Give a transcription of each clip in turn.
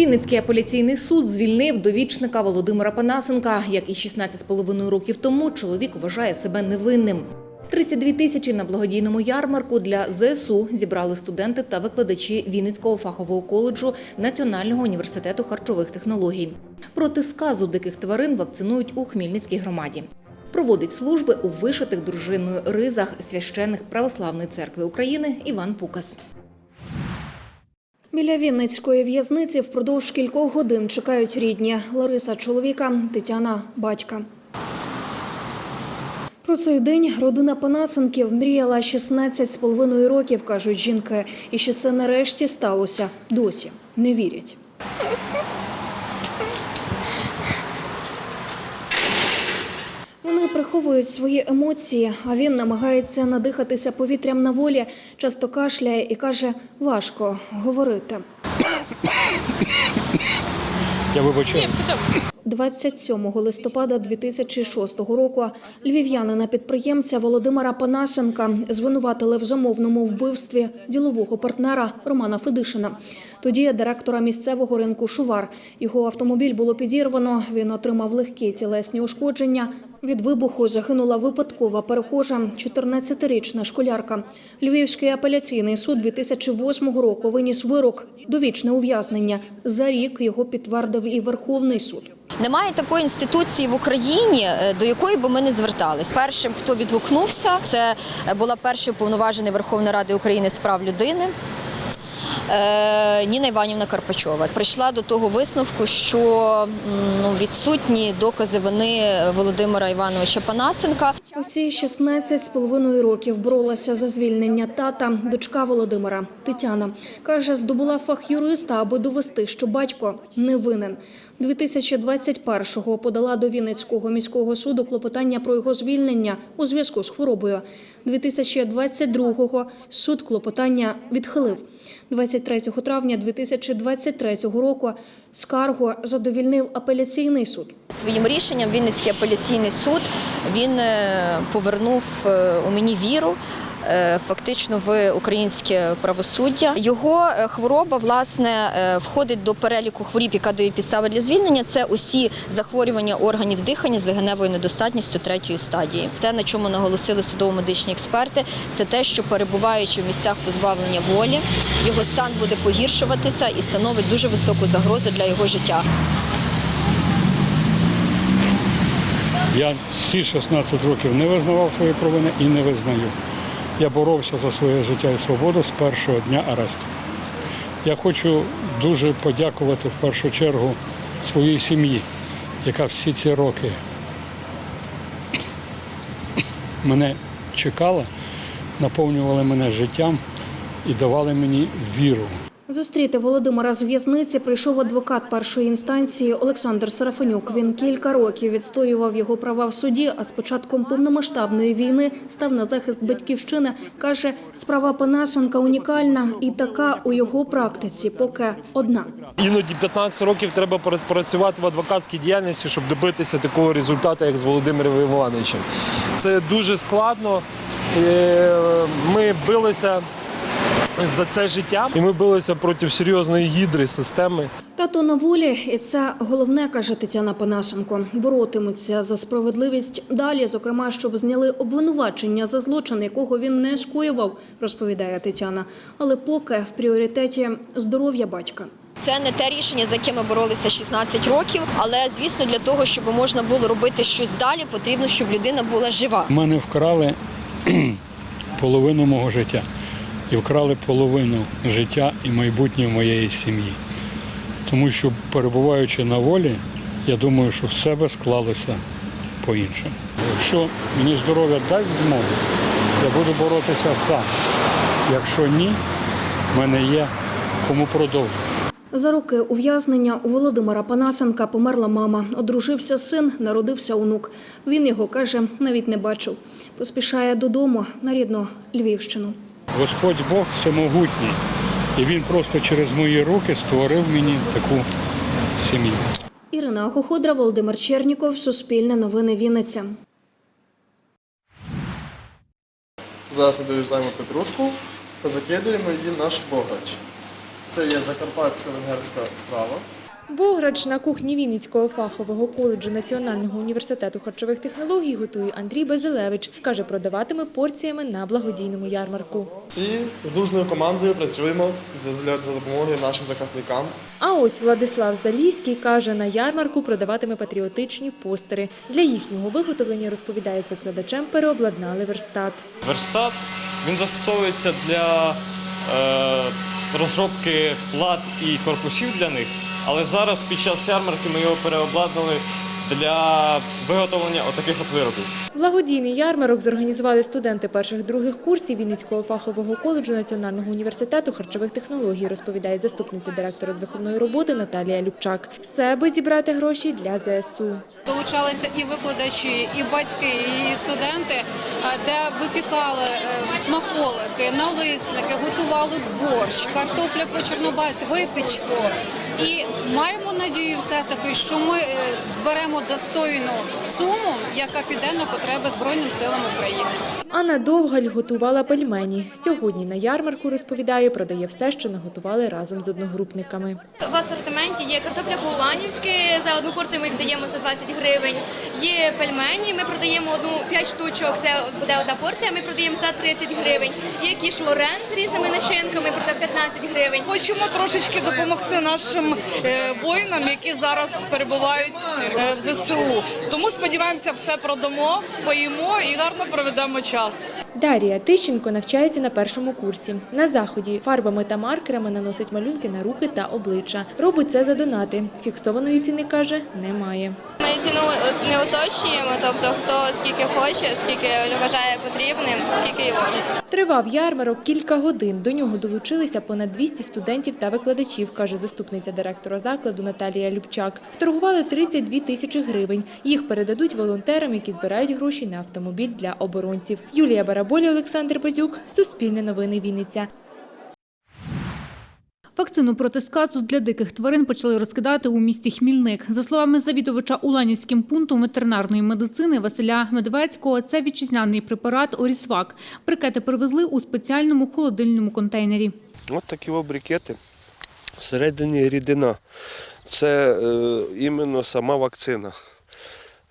Вінницький апеляційний суд звільнив довічника Володимира Панасенка. Як і 16,5 років тому, чоловік вважає себе невинним. 32 тисячі на благодійному ярмарку для ЗСУ зібрали студенти та викладачі Вінницького фахового коледжу Національного університету харчових технологій. Проти сказу диких тварин вакцинують у Хмельницькій громаді. Проводить служби у вишитих дружиною ризах священних православної церкви України Іван Пукас. Біля Вінницької в'язниці впродовж кількох годин чекають рідні Лариса чоловіка, Тетяна батька. Про цей день родина Панасенків мріяла 16 з половиною років, кажуть жінки, і що це нарешті сталося досі. Не вірять. Вони приховують свої емоції, а він намагається надихатися повітрям на волі, часто кашляє і каже, важко говорити. Я вибачаю. 27 листопада 2006 року львів'янина підприємця Володимира Панасенка звинуватили в замовному вбивстві ділового партнера Романа Федишина. Тоді директора місцевого ринку Шувар. Його автомобіль було підірвано. Він отримав легкі тілесні ушкодження. Від вибуху загинула випадкова перехожа, 14-річна школярка. Львівський апеляційний суд 2008 року виніс вирок довічне ув'язнення. За рік його підтвердив і Верховний суд. Немає такої інституції в Україні, е, до якої би ми не звертались. Першим, хто відгукнувся, це е, була перша уповноважена Верховної Ради України з прав людини. е, Ніна Іванівна Карпачова прийшла до того висновку, що ну, відсутні докази вини Володимира Івановича Панасенка. Усі 16 з половиною років боролася за звільнення тата. Дочка Володимира Тетяна каже, здобула фах юриста, аби довести, що батько не винен. 2021-го подала до Вінницького міського суду клопотання про його звільнення у зв'язку з хворобою. 2022-го суд клопотання відхилив. 23 травня 2023 року скаргу задовільнив апеляційний суд. Своїм рішенням Вінницький апеляційний суд він е, повернув е, у мені віру. Е, Фактично в українське правосуддя його е, хвороба власне е, входить до переліку хворіб, яка дає підстави для звільнення. Це усі захворювання органів дихання з легеневою недостатністю третьої стадії. Те, на чому наголосили судово-медичні експерти, це те, що перебуваючи в місцях позбавлення волі, його стан буде погіршуватися і становить дуже високу загрозу для його життя. Я всі 16 років не визнавав свої провини і не визнаю. Я боровся за своє життя і свободу з першого дня аресту. Я хочу дуже подякувати в першу чергу своїй сім'ї, яка всі ці роки мене чекала, наповнювала мене життям і давали мені віру. Зустріти Володимира з в'язниці прийшов адвокат першої інстанції Олександр Сарафанюк. Він кілька років відстоював його права в суді, а з початком повномасштабної війни став на захист батьківщини. Каже, справа Панасенка унікальна і така у його практиці поки одна. Іноді 15 років треба пра- працювати в адвокатській діяльності, щоб добитися такого результату, як з Володимиром Івановичем. Це дуже складно. Е, Ми билися за це життя, і ми билися проти серйозної гідри системи. Тато на волі, і це головне, каже Тетяна Панашенко. Боротимуться за справедливість далі, зокрема, щоб зняли обвинувачення за злочин, якого він не скоював, розповідає Тетяна. Але поки в пріоритеті здоров'я батька. Це не те рішення, за яке ми боролися 16 років, але звісно, для того, щоб можна було робити щось далі, потрібно, щоб людина була жива. У мене вкрали половину мого життя і вкрали половину життя і майбутнє моєї сім'ї. Тому що, перебуваючи на волі, я думаю, що все би склалося по-іншому. Якщо мені здоров'я дасть змогу, я буду боротися сам. Якщо ні, в мене є кому продовжити. За роки ув'язнення у Володимира Панасенка померла мама. Одружився син, народився онук. Він його каже, навіть не бачив. Поспішає додому на рідну Львівщину. Господь Бог всемогутній. І він просто через мої руки створив мені таку сім'ю. Ірина Хоходра, Володимир Черніков, Суспільне новини Вінниця. Зараз ми дорізаємо петрушку та закидуємо її наш богач. Це є закарпатсько-венгерська страва. Бограч на кухні Вінницького фахового коледжу Національного університету харчових технологій готує Андрій Базилевич. Каже, продаватиме порціями на благодійному ярмарку. Всі дружною командою працюємо для за допомогою нашим захисникам. А ось Владислав Заліський каже, на ярмарку продаватиме патріотичні постери. Для їхнього виготовлення, розповідає, з викладачем переобладнали верстат. Верстат він застосовується для е, розробки плат і корпусів для них. Але зараз під час ярмарки ми його переобладнали для виготовлення отаких от виробів. Благодійний ярмарок зорганізували студенти перших-других курсів Вінницького фахового коледжу Національного університету харчових технологій, розповідає заступниця директора з виховної роботи Наталія Любчак. Все аби зібрати гроші для ЗСУ. Долучалися і викладачі, і батьки, і студенти, е, де випікали е, смаколики, налисники, готували борщ, картопля по-чорнобайськи, випічку. І маємо надію все-таки, що ми е, зберемо достойну суму, яка піде на потреби Збройним силам України. Анна Довгаль готувала пельмені. Сьогодні на ярмарку, розповідає, продає все, що наготували разом з одногрупниками. В асортименті є картопля по-уланівськи, за одну порцію ми віддаємо за 20 гривень. Є пельмені, ми продаємо одну 5 штучок, це буде одна порція, ми продаємо за 30 гривень. Є кіш лорен з різними начинками, за 15 гривень. Хочемо трошечки допомогти нашим е, воїнам, які зараз перебувають е, в ЗСУ. Тому сподіваємося, все продамо, поїмо і гарно проведемо час. Дарія Тищенко навчається на першому курсі. На заході фарбами та маркерами наносить малюнки на руки та обличчя. Робить це за донати. Фіксованої ціни каже, немає. Ми ціну не уточнюємо, тобто хто скільки хоче, скільки вважає потрібним, скільки і ложить. Тривав ярмарок кілька годин. До нього долучилися понад 200 студентів та викладачів, каже заступниця директора закладу Наталія Любчак. Вторгували 32 тисячі гривень. Їх передадуть волонтерам, які збирають гроші на автомобіль для оборонців. Юлія Бараболі, Олександр Базюк, Суспільне новини Вінниця. Вакцину проти сказу для диких тварин почали розкидати у місті Хмільник. За словами завідувача Уланівським пунктом ветеринарної медицини Василя Медведського, це вітчизняний препарат Орісвак. Брикети привезли у спеціальному холодильному контейнері. Ось такі брикети. Всередині рідина. Це е, іменно сама вакцина.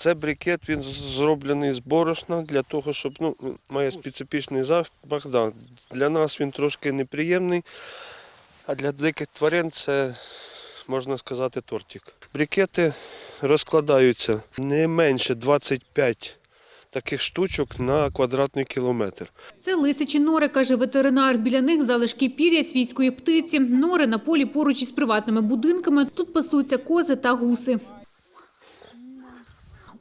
Це брикет, він зроблений з борошна для того, щоб ну, має специфічний запах. Да. Для нас він трошки неприємний, а для диких тварин це, можна сказати, тортик. Брикети розкладаються не менше 25 таких штучок на квадратний кілометр. Це лисячі нори, каже ветеринар. Біля них залишки пір'я свійської птиці. Нори на полі поруч із приватними будинками. Тут пасуться кози та гуси.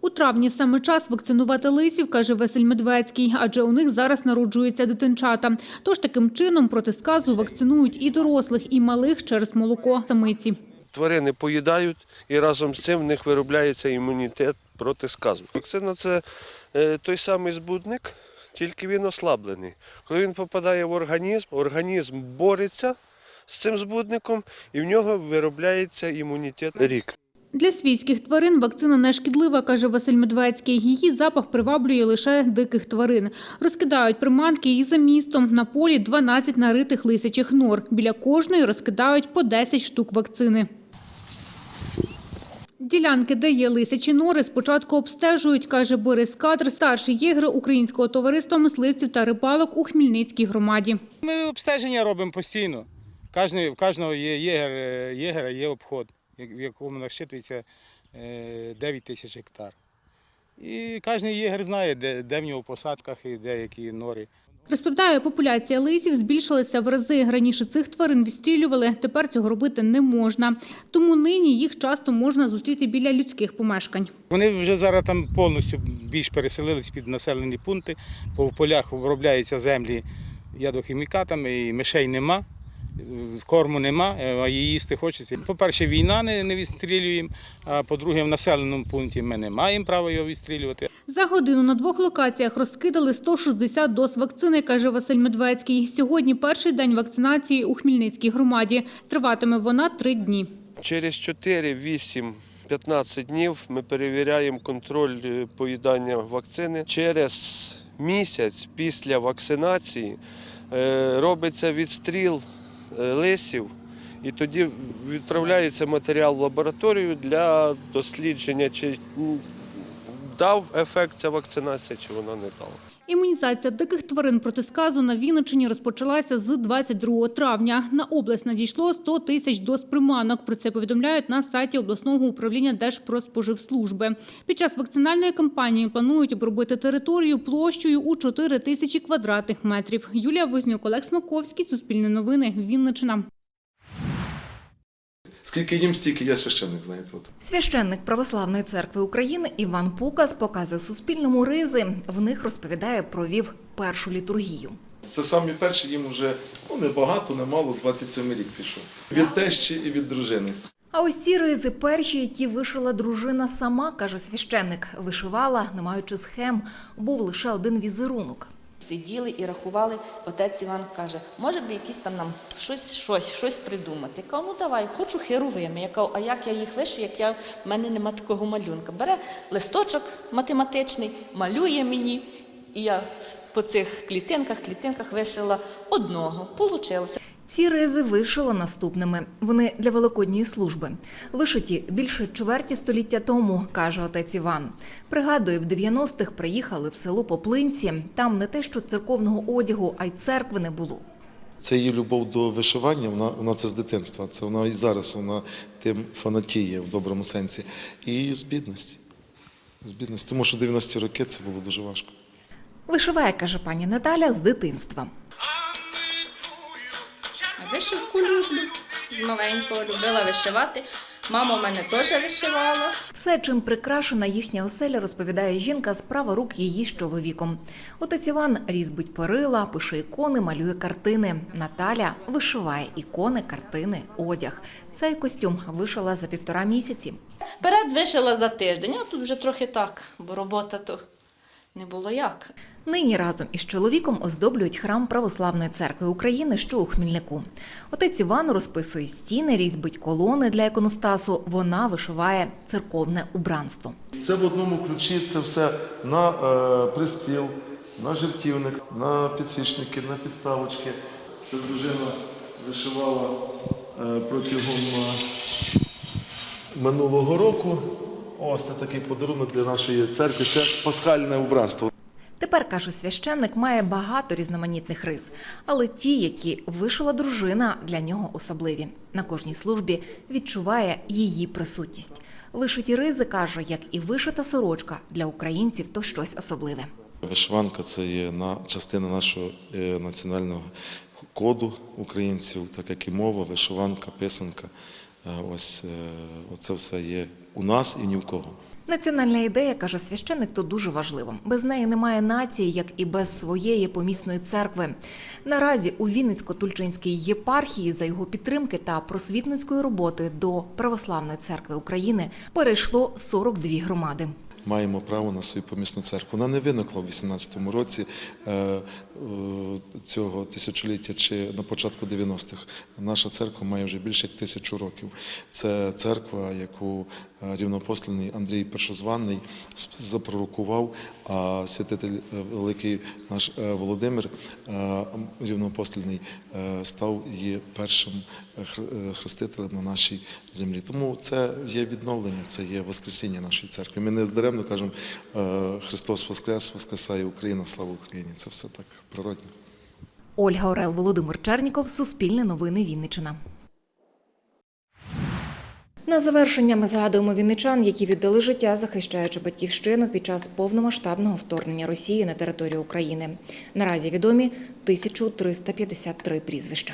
У травні саме час вакцинувати лисів, каже Василь Медведський, адже у них зараз народжуються дитинчата. Тож таким чином проти сказу вакцинують і дорослих, і малих через молоко самиці. Тварини поїдають і разом з цим в них виробляється імунітет проти сказу. Вакцина це е, той самий збудник, тільки він ослаблений. Коли він попадає в організм, організм бореться з цим збудником і в нього виробляється імунітет рік. Для свійських тварин вакцина не шкідлива, каже Василь Медведський. Її запах приваблює лише диких тварин. Розкидають приманки і за містом. На полі 12 наритих лисячих нор. Біля кожної розкидають по 10 штук вакцини. Ділянки, де є лисячі нори, спочатку обстежують, каже Борис Кадр, старший єгер Українського товариства мисливців та рибалок у Хмільницькій громаді. Ми обстеження робимо постійно. В кожного єгер, е, єгера, є обход, в якому насчитується е, 9 тисяч гектар. І кожен єгер знає, де, де в нього посадках і де які нори. Розповідає, популяція лисів збільшилася в рази. Раніше цих тварин відстрілювали, тепер цього робити не можна. Тому нині їх часто можна зустріти біля людських помешкань. Вони вже зараз там повністю більш переселились під населені пункти, бо в полях обробляються землі ядохімікатами, і мишей нема, е, корму нема, е, а її їсти хочеться. По-перше, війна не, не відстрілюємо, а по-друге, в населеному пункті ми не маємо права його відстрілювати. За годину на двох локаціях розкидали 160 доз вакцини, каже Василь Медведський. Сьогодні перший день вакцинації у Хмільницькій громаді. Триватиме вона три дні. Через 4, 8, 15 днів ми перевіряємо контроль е, поїдання вакцини. Через місяць після вакцинації е, робиться відстріл лисів І тоді відправляється матеріал в лабораторію для дослідження, чи дав ефект ця вакцинація, чи вона не дала. Імунізація диких тварин проти сказу на Вінниччині розпочалася з 22 травня. На область надійшло 100 тисяч доз приманок. Про це повідомляють на сайті обласного управління Держпродспоживслужби. Під час вакцинальної кампанії планують обробити територію площею у 4 тисячі квадратних метрів. Юлія Вознюк, Олег Смаковський, Суспільне новини, Вінниччина. Скільки їм, стільки я священник, знаєте. От. Священник Православної церкви України Іван Пукас показує Суспільному ризи. В них розповідає, провів першу літургію. Це самі перші, їм вже ну, не багато, не мало, 27 рік пішов. Від тещі і від дружини. А ось ці ризи перші, які вишила дружина сама, каже священник. Вишивала, не маючи схем, був лише один візерунок. Сиділи і рахували. Отець Іван каже, може би якісь там нам щось, щось, щось придумати. Я кажу, ну давай, хочу херовими. Я кажу, а як я їх вишу, як я, в мене нема такого малюнка. Бере листочок математичний, малює мені. І я по цих клітинках, клітинках вишила одного. Получилося. Ці ризи вишила наступними. Вони для великодньої служби. Вишиті більше чверті століття тому, каже отець Іван. Пригадує, в 90-х приїхали в село Поплинці. Там не те, що церковного одягу, а й церкви не було. Це її любов до вишивання, вона, вона це з дитинства. Це вона і зараз вона тим фанатіє в доброму сенсі. І з бідності. З бідності. Тому що 90-ті роки це було дуже важко. Вишиває, каже пані Наталя, з дитинства. Вишивку люблю. З маленького любила вишивати. Мама в мене теж вишивала. Все, чим прикрашена їхня оселя, розповідає жінка, справа рук її з чоловіком. Отець Іван різьбить перила, пише ікони, малює картини. Наталя вишиває ікони, картини, одяг. Цей костюм вишила за півтора місяці. Перед вишила за тиждень, а тут вже трохи так, бо робота то не було як. Нині разом із чоловіком оздоблюють храм Православної церкви України, що у Хмільнику. Отець Іван розписує стіни, різьбить колони для іконостасу. Вона вишиває церковне убранство. Це в одному ключі, це все на е, пристіл, на жертівник, на підсвічники, на підставочки. Це дружина вишивала е, протягом е, минулого року. Ось це такий подарунок для нашої церкви. Це пасхальне убранство. Тепер, каже священник, має багато різноманітних рис, але ті, які вишила дружина, для нього особливі. На кожній службі відчуває її присутність. Вишиті ризи, каже, як і вишита сорочка для українців, то щось особливе. Вишиванка це є на частина нашого е, національного коду українців, так як і мова, вишиванка, писанка. Е, Ось е, це все є у нас і ні в кого. Національна ідея, каже священник, то дуже важливо. Без неї немає нації, як і без своєї помісної церкви. Наразі у Вінницько-Тульчинській єпархії за його підтримки та просвітницької роботи до Православної церкви України перейшло 42 громади. Маємо право на свою помісну церкву. Вона не виникла в 18-му році е, е, цього тисячоліття чи на початку 90-х. Наша церква має вже більше як тисячу років. Це церква, яку е, Андрій Першозванний запророкував, а святитель великий наш Володимир е, став її першим хр- хрестителем на нашій землі. Тому це є відновлення, це є воскресіння нашої церкви. Ми не даремно кажемо е, Христос Воскрес, Воскресає Україна, слава Україні. Це все так природне. Ольга Орел, Володимир Черніков, Суспільне новини Вінниччина. На завершення ми згадуємо вінничан, які віддали життя, захищаючи батьківщину під час повномасштабного вторгнення Росії на територію України. Наразі відомі 1353 прізвища.